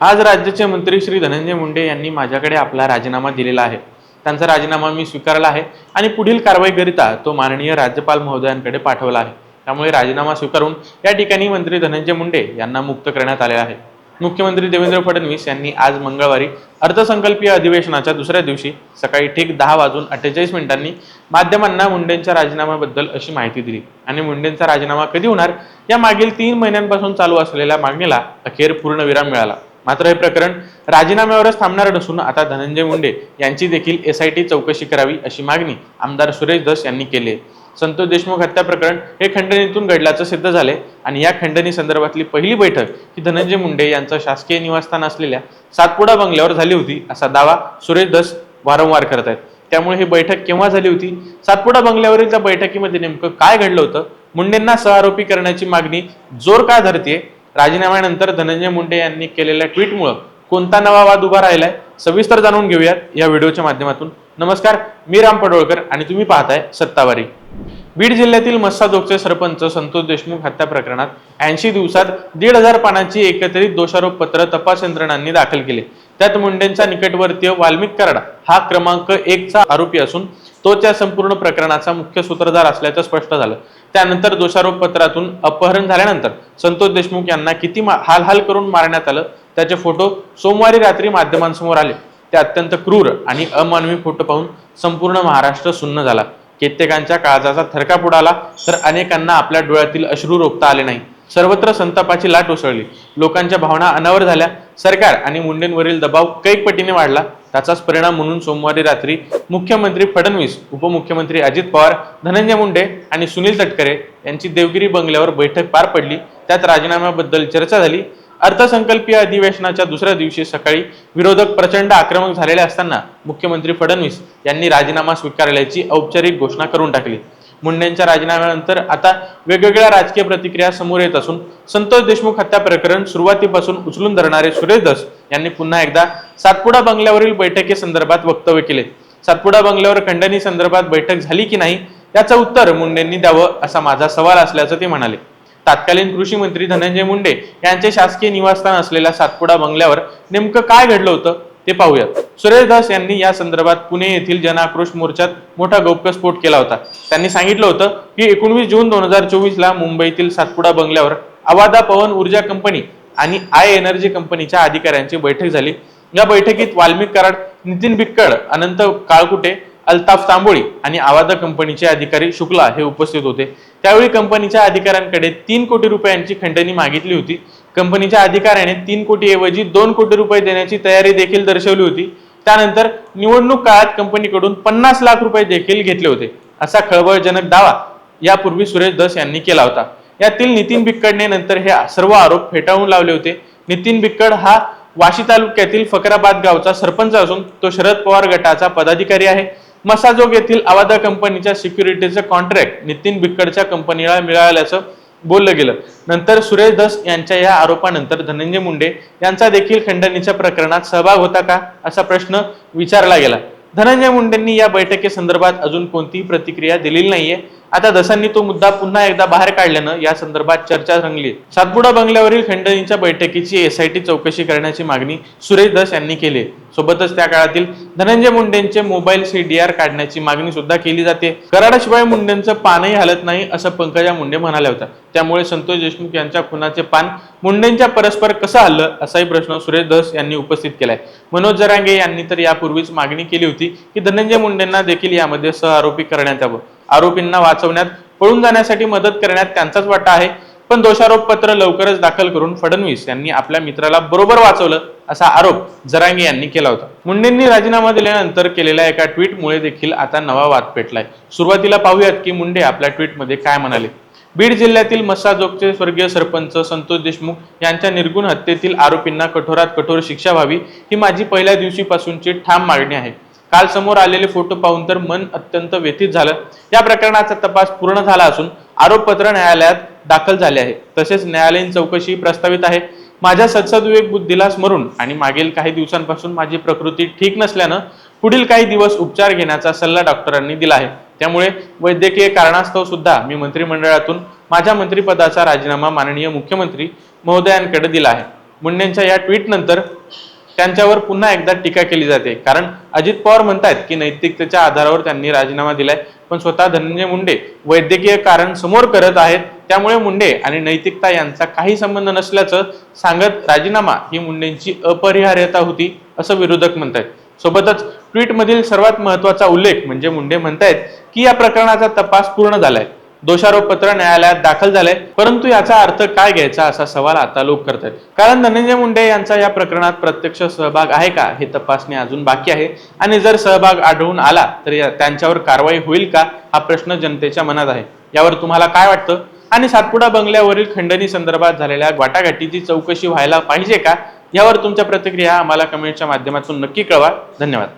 आज राज्याचे मंत्री श्री धनंजय मुंडे यांनी माझ्याकडे आपला राजीनामा दिलेला आहे. त्यांचा राजीनामा मी स्वीकारला आहे आणि पुढील कारवाईकरिता तो माननीय राज्यपाल महोदयांकडे पाठवला आहे. त्यामुळे राजीनामा स्वीकारून या ठिकाणी मंत्री धनंजय मुंडे यांना मुक्त करण्यात आले आहे. मुख्यमंत्री देवेंद्र फडणवीस यांनी आज मंगळवारी अर्थसंकल्पीय अधिवेशनाच्या दुसऱ्या दिवशी सकाळी ठीक दहा वाजून अठ्ठेचाळीस मिनिटांनी माध्यमांना मुंडेंच्या राजीनाम्याबद्दल अशी माहिती दिली. आणि मुंडेंचा राजीनामा कधी होणार? या मागील तीन महिन्यांपासून चालू असलेल्या मागणीला अखेर पूर्णविराम मिळाला. मात्र हे प्रकरण राजीनाम्यावरच थांबणार नसून आता धनंजय मुंडे यांची देखील एस आय टी चौकशी करावी अशी मागणी आमदार सुरेश धस यांनी केली आहे. संतोष देशमुख हत्या प्रकरण हे खंडणीतून घडल्याचं सिद्ध झाले आणि या खंडणी संदर्भातली पहिली बैठक ही धनंजय मुंडे यांचं शासकीय निवासस्थान असलेल्या सातपुडा बंगल्यावर झाली होती असा दावा सुरेश धस वारंवार करत आहेत त्यामुळे ही बैठक केव्हा झाली होती? सातपुडा बंगल्यावरील त्या बैठकीमध्ये नेमकं काय घडलं होतं? मुंडेंना सहआरोपी करण्याची मागणी जोर का धरतीये? राजीनाम्यानंतर धनंजय मुंडे यांनी केलेल्या ट्विटमुळं कोणता नवा वाद उभा राहिलाय सविस्तर जाणून घेऊयात या व्हिडिओच्या माध्यमातून. नमस्कार मी राम पडोळकर आणि तुम्ही पाहताय सत्तावारी. बीड जिल्ह्यातील मस्साजोगचे सरपंच संतोष देशमुख हत्या प्रकरणात ऐंशी दिवसात दीड हजार पानांची एकत्रित दोषारोप पत्र तपास यंत्रणांनी दाखल केले. त्यात मुंडेंचा निकटवर्तीय वाल्मिक कराड हा क्रमांक एकचा आरोपी असून तो त्या संपूर्ण प्रकरणाचा मुख्य सूत्रधार असल्याचं स्पष्ट झालं. त्यानंतर दोषारोप पत्रातून अपहरण झाल्यानंतर संतोष देशमुख यांना किती मा- हालहाल करून मारण्यात आलं त्याचे फोटो सोमवारी रात्री माध्यमांसमोर आले. ते अत्यंत क्रूर आणि अमानवी फोटो पाहून संपूर्ण महाराष्ट्र सुन्न झाला. कित्येकांच्या काळजाचा थरकाप उडाला तर अनेकांना आपल्या डोळ्यातील अश्रू रोखता आले नाही. सर्वत्र संतापाची लाट उसळली. लोकांच्या भावना अनावर झाल्या. सरकार आणि मुंडेंवरील दबाव कैकपटीने वाढला. त्याचाच परिणाम म्हणून सोमवारी रात्री मुख्यमंत्री फडणवीस उपमुख्यमंत्री अजित पवार धनंजय मुंडे आणि सुनील तटकरे यांची देवगिरी बंगल्यावर बैठक पार पडली. त्यात राजीनाम्याबद्दल चर्चा झाली. अर्थसंकल्पीय अधिवेशनाच्या दुसऱ्या दिवशी सकाळी विरोधक प्रचंड आक्रमक झालेले असताना मुख्यमंत्री फडणवीस यांनी राजीनामा स्वीकारल्याची औपचारिक घोषणा करून टाकली. मुंडेंच्या राजीनाम्यानंतर आता वेगवेगळ्या राजकीय प्रतिक्रिया समोर येत असून संतोष देशमुख हत्या प्रकरण सुरुवातीपासून उचलून धरणारे सुरेश दस यांनी पुन्हा एकदा सातपुडा बंगल्यावरील बैठकीसंदर्भात वक्तव्य केले. सातपुडा बंगल्यावर खंडणी संदर्भात बैठक झाली की नाही याचं उत्तर मुंडेंनी द्यावं असा माझा सवाल असल्याचं ते म्हणाले. तत्कालीन कृषी मंत्री धनंजय मुंडे यांचे शासकीय निवासस्थान असलेल्या सातपुडा बंगल्यावर नेमकं काय घडलं होतं? ते पाहूयात. सुरेश दास यांनी या संदर्भात पुणे येथील जनाक्रोश मोर्चात मोठा गौप्यस्फोट केला होता. त्यांनी सांगितलं होतं की एकोणवीस जून दोन हजार चोवीस ला मुंबईतील सातपुडा बंगल्यावर अवादा पवन ऊर्जा कंपनी आणि आय एनर्जी कंपनीच्या अधिकाऱ्यांची बैठक झाली. या बैठकीत वाल्मिक कराड नितीन बिक्कड अनंत काळकुटे अल्ताफ तांबोळी आणि आवादा कंपनीचे अधिकारी शुक्ला हे उपस्थित होते. त्यावेळी कंपनीच्या अधिकाऱ्यांकडे तीन कोटी रुपयांची खंडणी मागितली होती. कंपनीच्या अधिकाऱ्याने तीन कोटी ऐवजी दोन कोटी रुपये देण्याची तयारी देखील दर्शवली होती. त्यानंतर निवडणूक काळात कंपनीकडून पन्नास लाख रुपये देखील घेतले होते. असा खळबळजनक दावा यापूर्वी सुरेश दस यांनी केला होता. यातील नितीन बिक्कडने नंतर हे सर्व आरोप फेटाळून लावले होते. नितीन बिक्कड हा वाशी तालुक्यातील फकराबाद गावचा सरपंच असून तो शरद पवार गटाचा पदाधिकारी आहे. मसाजोग येथील आवादा कंपनीच्या सिक्युरिटीचं कॉन्ट्रॅक्ट नितीन बिक्कडच्या कंपनीला मिळाल्याचं बोललं गेलं. नंतर सुरेश दस यांच्या या आरोपानंतर धनंजय मुंडे यांचा देखील खंडणीच्या प्रकरणात सहभाग होता का असा प्रश्न विचारला गेला. धनंजय मुंडेंनी या बैठकीसंदर्भात अजून कोणतीही प्रतिक्रिया दिलेली नाहीये. आता दसांनी तो मुद्दा पुन्हा एकदा बाहेर काढल्यानं या संदर्भात चर्चा रंगली. सातपुडा बंगल्यावरील खंडणीच्या बैठकीची एसआयटी चौकशी करण्याची मागणी सुरेश धस यांनी केली. सोबतच त्या काळातील धनंजय मुंडेंचे मोबाईल सीडीआर काढण्याची मागणी सुद्धा केली जाते. कराडाशिवाय मुंडेंचं पानही हलत नाही असं पंकजा मुंडे म्हणाल्या होत्या. त्यामुळे संतोष देशमुख यांच्या खुनाचे पान मुंडेंच्या परस्पर कसं हल्लं असाही प्रश्न सुरेश धस यांनी उपस्थित केलाय. मनोज जरांगे यांनी तर यापूर्वीच मागणी केली होती की धनंजय मुंडेंना देखील यामध्ये सहआरोपी करण्यात यावं. आरोपींना वाचवण्यात पळून जाण्यासाठी मदत करण्यात त्यांचाच वाटा आहे. पण दोषारोप पत्र लवकरच दाखल करून फडणवीस यांनी आपल्या मित्राला बरोबर वाचवलं असा आरोप जरांगे यांनी केला होता. मुंडेंनी राजीनामा दिल्यानंतर केलेल्या एका ट्विटमुळे देखील आता नवा वाद पेटलाय. सुरुवातीला पाहूयात की मुंडे आपल्या ट्विटमध्ये काय म्हणाले. बीड जिल्ह्यातील मस्साजोगचे स्वर्गीय सरपंच संतोष देशमुख यांच्या निर्गुण हत्येतील आरोपींना कठोरात कठोर शिक्षा व्हावी ही माझी पहिल्या दिवशीपासूनची ठाम मागणी आहे. काल समोर आलेले फोटो पाहून तर मन अत्यंत व्यथित झालं. या प्रकरणाचा तपास पूर्ण झाला असून आरोपपत्र न्यायालयात दाखल झाले आहे. तसेच न्यायालयीन चौकशी प्रस्तावित आहे. माझ्या सत्सद्विवेक बुद्धीला स्मरून आणि मागील काही दिवसांपासून माझी प्रकृती ठीक नसल्यानं पुढील काही दिवस उपचार घेण्याचा सल्ला डॉक्टरांनी दिला आहे. त्यामुळे वैद्यकीय कारणास्तव सुद्धा मी मंत्रिमंडळातून माझ्या मंत्रिपदाचा राजीनामा माननीय मुख्यमंत्री महोदयांकडे दिला आहे. मुंडेंच्या या ट्विटनंतर त्यांच्यावर पुन्हा एकदा टीका केली जाते. कारण अजित पवार म्हणतात की नैतिकतेच्या आधारावर त्यांनी राजीनामा दिलाय पण स्वतः धनंजय मुंडे वैद्यकीय कारण समोर करत आहेत त्यामुळे मुंडे आणि नैतिकता यांचा काही संबंध नसल्याचं सांगत राजीनामा ही मुंडेंची अपरिहार्यता होती असं विरोधक म्हणतात सोबतच ट्विटमधील सर्वात महत्त्वाचा उल्लेख म्हणजे मुंडे म्हणतायत की या प्रकरणाचा तपास पूर्ण झालाय. दोषारोप पत्र न्यायालयात दाखल झालंय. परंतु याचा अर्थ काय घ्यायचा असा सवाल आता लोक करतात कारण धनंजय मुंडे यांचा या प्रकरणात प्रत्यक्ष सहभाग आहे का हे तपासणे अजून बाकी आहे. आणि जर सहभाग आढळून आला तर त्यांच्यावर कारवाई होईल का? हा प्रश्न जनतेच्या मनात आहे. यावर तुम्हाला काय वाटतं? आणि सातपुडा बंगल्यावरील खंडणी संदर्भात झालेल्या वाटाघाटीची चौकशी व्हायला पाहिजे का? यावर तुमच्या प्रतिक्रिया आम्हाला कमेंटच्या माध्यमातून नक्की कळवा. धन्यवाद.